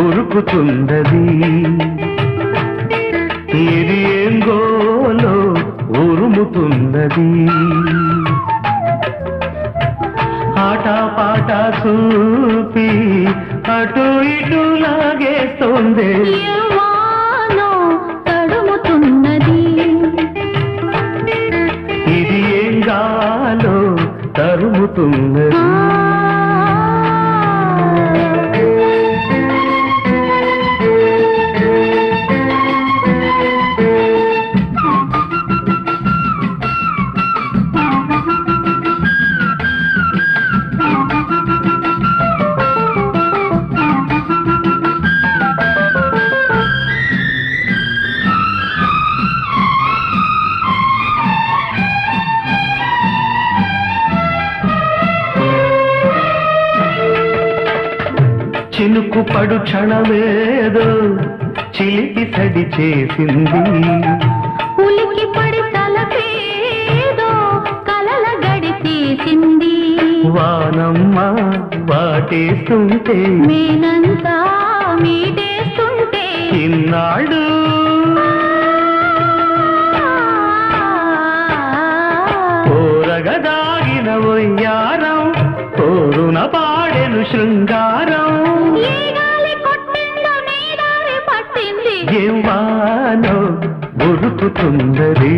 ఉరుకుతున్నది ఇది ఏం గోలో ఉరుముతున్నది ఆట పాట చూపి అటు ఇటు లాగేస్తోంది. తడుముతున్నది. ఇది ఏం గాలో తరుముతున్నది. చినుకు పడు క్షణమేదో చిలిపి సడి చేసింది. ఉలికి పడి తలపేదో కలల గడి తీసింది. వానమ్మ వాటేస్తుంటే మేనంతా మీటేస్తుంటే ఇన్నాడు కోరగదాగిన ఒయ్యారం కోరున పాడెను శృంగారం. ఉరుకుతున్నది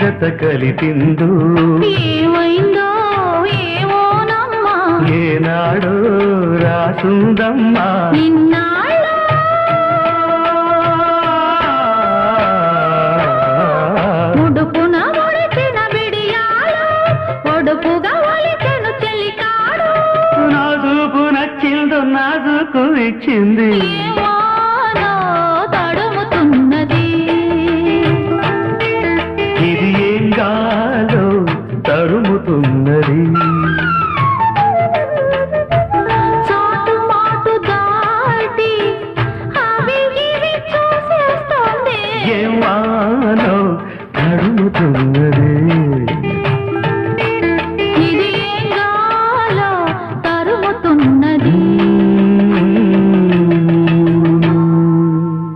జత కలిపిందు. ఏమైందో ఏమోనమ్మా ఏనాడో రాసుందమ్మా. ఉడుపున ఒడిచిన బిడియాలు ఒడుపుగా చెలికాడు. నచ్చిందో ఇచ్చింది తరుముతున్నది